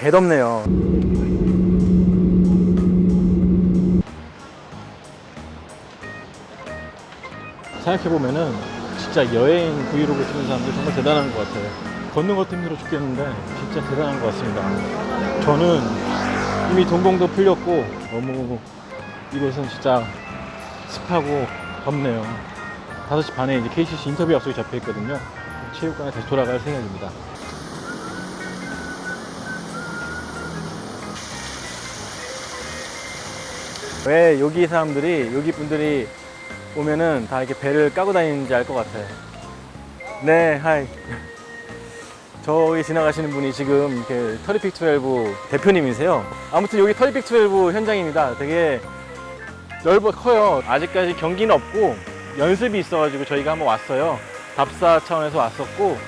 개덥네요. 생각해보면은 진짜 여행 브이로그 찍는 사람들 정말 대단한 것 같아요. 걷는 것도 힘들어 죽겠는데 진짜 대단한 것 같습니다. 저는 이미 동공도 풀렸고 너무 이곳은 진짜 습하고 덥네요. 5시 반에 이제 KCC 인터뷰 약속이 잡혀 있거든요. 체육관에 다시 돌아갈 생각입니다. 왜 여기 사람들이 여기 분들이 오면은 다 이렇게 배를 까고 다니는지 알 것 같아요. 네, 하이. 저기 지나가시는 분이 지금 이렇게 터리픽 12 대표님이세요. 아무튼 여기 터리픽 12 현장입니다. 되게 넓어 커요. 아직까지 경기는 없고 연습이 있어가지고 저희가 한번 왔어요. 답사 차원에서 왔었고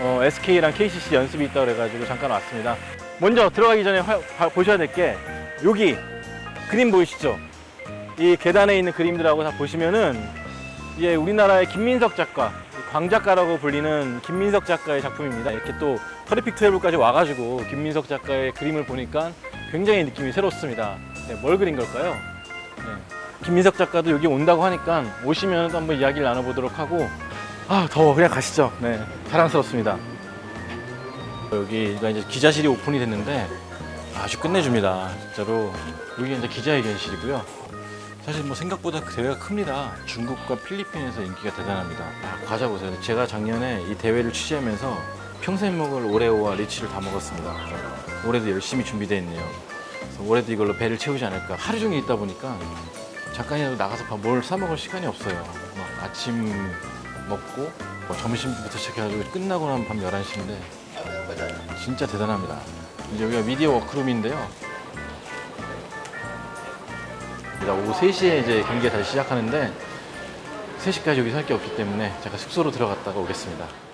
어, SK랑 KCC 연습이 있다 그래가지고 잠깐 왔습니다. 먼저 들어가기 전에 화- 봐- 보셔야 될 게 여기 그림 보이시죠? 이 계단에 있는 그림들하고 다 보시면은 이게 우리나라의 김민석 작가, 광작가라고 불리는 김민석 작가의 작품입니다. 이렇게 또 터리픽 12까지 와가지고 김민석 작가의 그림을 보니까 굉장히 느낌이 새롭습니다. 네, 뭘 그린 걸까요? 네. 김민석 작가도 여기 온다고 하니까 오시면 또 한번 이야기를 나눠보도록 하고 아 더워 그냥 가시죠. 네, 자랑스럽습니다. 여기가 이제 기자실이 오픈이 됐는데 아주 끝내줍니다. 진짜로 여기 이제 기자회견실이고요. 사실 뭐 생각보다 대회가 큽니다. 중국과 필리핀에서 인기가 대단합니다. 아, 과자 보세요. 제가 작년에 이 대회를 취재하면서 평생 먹을 오레오와 리치를 다 먹었습니다. 올해도 열심히 준비되어 있네요. 그래서 올해도 이걸로 배를 채우지 않을까. 하루 종일 있다 보니까 잠깐이라도 나가서 밥뭘사 먹을 시간이 없어요. 막 아침 먹고 뭐 점심부터 시작해가지고 끝나고 나면 밤 11시인데 진짜 대단합니다. 이제 여기가 미디어 워크룸인데요. 오후 3시에 이제 경기가 다시 시작하는데 3시까지 여기 살게 없기 때문에 잠깐 숙소로 들어갔다가 오겠습니다.